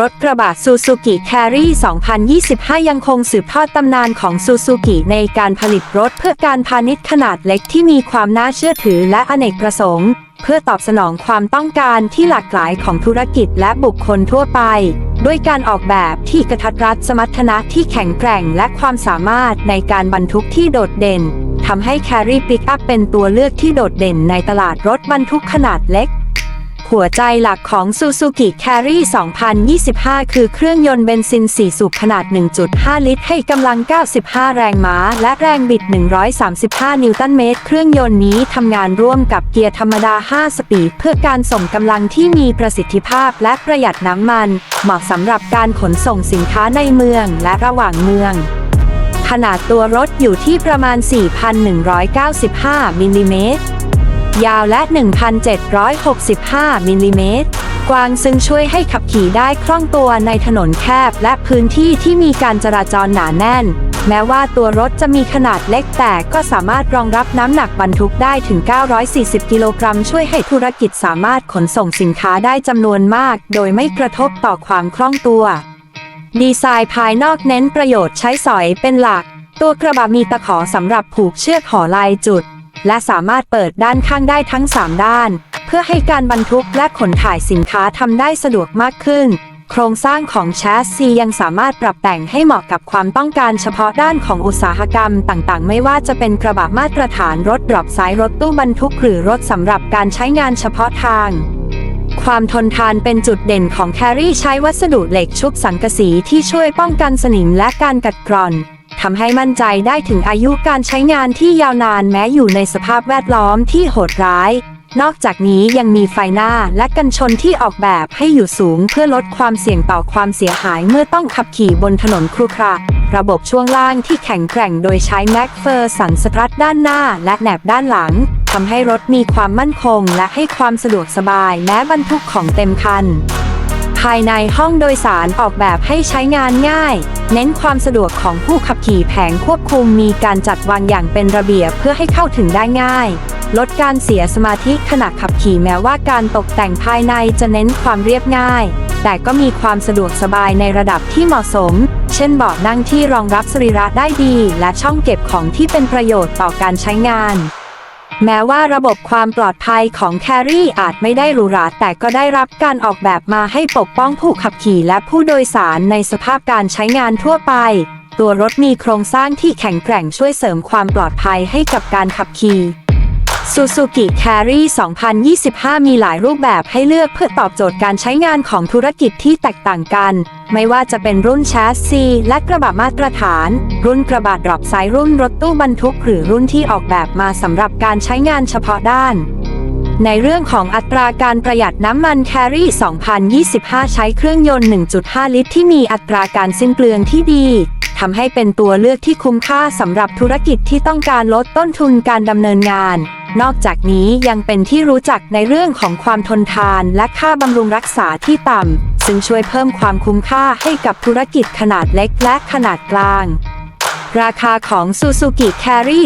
รถกระบะ Suzuki Carry 2025 ยังคงสืบทอดตำนานของ Suzuki ในการผลิตรถเพื่อการพาณิชย์ขนาดเล็กที่มีความน่าเชื่อถือและอเนกประสงค์ เพื่อตอบสนองความต้องการที่หลากหลายของธุรกิจและบุคคลทั่วไป ด้วยการออกแบบที่กระทัดรัดสมรรถนะที่แข็งแกร่ง และความสามารถในการบรรทุกที่โดดเด่นทำให้ Carry Pickup เป็นตัวเลือกที่โดดเด่นในตลาดรถบรรทุกขนาดเล็ก หัวใจหลักของ Suzuki Carry 2025 คือเครื่องยนต์เบนซิน 4 สูบขนาด 1.5 ลิตร ให้กำลัง 95 แรงม้า และแรงบิด 135 นิวตันเมตร เครื่องยนต์นี้ทำงานร่วมกับเกียร์ธรรมดา 5 สปีด เพื่อการส่งกำลังที่มีประสิทธิภาพและประหยัดน้ำมัน เหมาะสำหรับการขนส่งสินค้าในเมืองและระหว่างเมืองขนาดตัวรถอยู่ที่ประมาณ 4,195 มิลลิเมตร ยาวและ 1,765 มิลลิเมตร กว้างซึ่งช่วยให้ขับขี่ได้คล่องตัวในถนนแคบและพื้นที่ที่มีการจราจรหนาแน่น แม้ว่าตัวรถจะมีขนาดเล็กแต่ก็สามารถรองรับน้ำหนักบรรทุกได้ถึง 940 กิโลกรัม ช่วยให้ธุรกิจสามารถขนส่งสินค้าได้จำนวนมาก โดยไม่กระทบต่อความคล่องตัว ดีไซน์ภายนอกเน้นประโยชน์ใช้สอยเป็นหลัก ตัวกระบะมีตะขอสำหรับผูกเชือกห่อลายจุด และสามารถเปิดด้านข้างได้ทั้ง 3 ด้าน เพื่อให้การบรรทุกและขนถ่ายสินค้าทำได้สะดวกมากขึ้น โครงสร้างของแชสซียังสามารถปรับแต่งให้เหมาะกับความต้องการเฉพาะด้านของอุตสาหกรรมต่างๆ ไม่ว่าจะเป็นกระบะมาตรฐานรถดรอปไซส์รถตู้บรรทุกหรือรถสำหรับการใช้งานเฉพาะทางความทนทานเป็นจุดเด่นของแครี่ใช้วัสดุเหล็กชุบสังกะสีที่ช่วยป้องกันสนิมและการกัดกร่อน ทำให้มั่นใจได้ถึงอายุการใช้งานที่ยาวนานแม้อยู่ในสภาพแวดล้อมที่โหดร้าย นอกจากนี้ยังมีไฟหน้าและกันชนที่ออกแบบให้อยู่สูงเพื่อลดความเสี่ยงต่อความเสียหายเมื่อต้องขับขี่บนถนนครุขระระบบช่วงล่างที่แข็งแกร่งโดยใช้แม็กเฟอร์สันสตรัทด้านหน้าและแหนบด้านหลังทำให้รถมีความมั่นคงและให้ความสะดวกสบายแม้บรรทุกของเต็มคัน ภายในห้องโดยสารออกแบบให้ใช้งานง่าย เน้นความสะดวกของผู้ขับขี่แผงควบคุมมีการจัดวางอย่างเป็นระเบียบเพื่อให้เข้าถึงได้ง่าย ลดการเสียสมาธิขณะขับขี่แม้ว่าการตกแต่งภายในจะเน้นความเรียบง่าย แต่ก็มีความสะดวกสบายในระดับที่เหมาะสม เช่นเบาะนั่งที่รองรับสรีระได้ดี และช่องเก็บของที่เป็นประโยชน์ต่อการใช้งาน แม้ว่าระบบความปลอดภัยของแครี่อาจไม่ได้หรูหราแต่ก็ได้รับการออกแบบมาให้ปกป้องผู้ขับขี่และผู้โดยสารในสภาพการใช้งานทั่วไป ตัวรถมีโครงสร้างที่แข็งแกร่งช่วยเสริมความปลอดภัยให้กับการขับขี่ Suzuki Carry 2025 มีหลายรูปแบบให้เลือกเพื่อตอบโจทย์การใช้งานของธุรกิจที่แตกต่างกัน ไม่ว่าจะเป็นรุ่นแชสซีและกระบะมาตรฐาน รุ่นกระบะดรอปไซรุ่นรถตู้บรรทุก หรือรุ่นที่ออกแบบมาสำหรับการใช้งานเฉพาะด้าน ในเรื่องของอัตราการประหยัดน้ำมัน Carry 2025 ใช้เครื่องยนต์ 1.5 ลิตร ที่มีอัตราการสิ้นเปลืองที่ดีทำให้เป็นตัวเลือกที่คุ้มค่าสำหรับธุรกิจที่ต้องการลดต้นทุนการดำเนินงาน นอกจากนี้ยังเป็นที่รู้จักในเรื่องของความทนทานและค่าบำรุงรักษาที่ต่ำ ซึ่งช่วยเพิ่มความคุ้มค่าให้กับธุรกิจขนาดเล็กและขนาดกลาง ราคาของ Suzuki Carry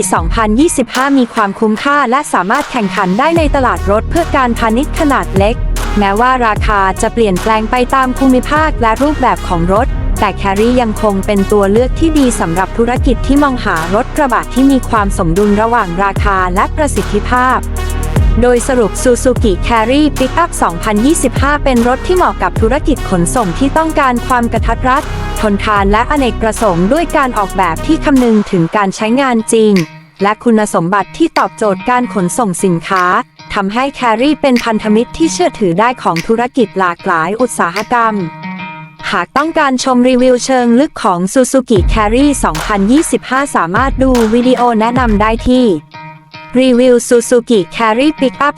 2025 มีความคุ้มค่าและสามารถแข่งขันได้ในตลาดรถเพื่อการพาณิชย์ขนาดเล็ก แม้ว่าราคาจะเปลี่ยนแปลงไปตามภูมิภาคและรูปแบบของรถ แต่ Carry ยังคงเป็นตัวเลือกที่ดีสำหรับธุรกิจที่มองหารถกระบะที่มีความสมดุลระหว่างราคาและประสิทธิภาพโดยสรุป Suzuki Carry Pickup 2025 เป็นรถที่เหมาะกับธุรกิจขนส่งที่ต้องการความกระทัดรัด ทนทานและอเนกประสงค์ด้วยการออกแบบที่คำนึงถึงการใช้งานจริง และคุณสมบัติที่ตอบโจทย์การขนส่งสินค้าทำให้ Carry เป็นพันธมิตรที่เชื่อถือได้ของธุรกิจหลากหลายอุตสาหกรรม หากต้องการชมรีวิวเชิงลึกของ Suzuki Carry 2025 สามารถดูวิดีโอแนะนำได้ที่รีวิว Suzuki Carry Pickup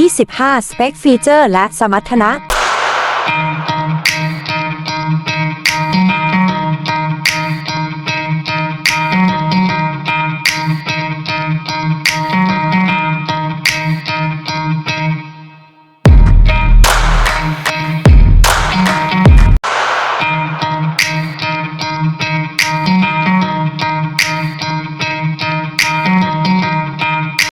2025 Spec Feature และสมรรถนะ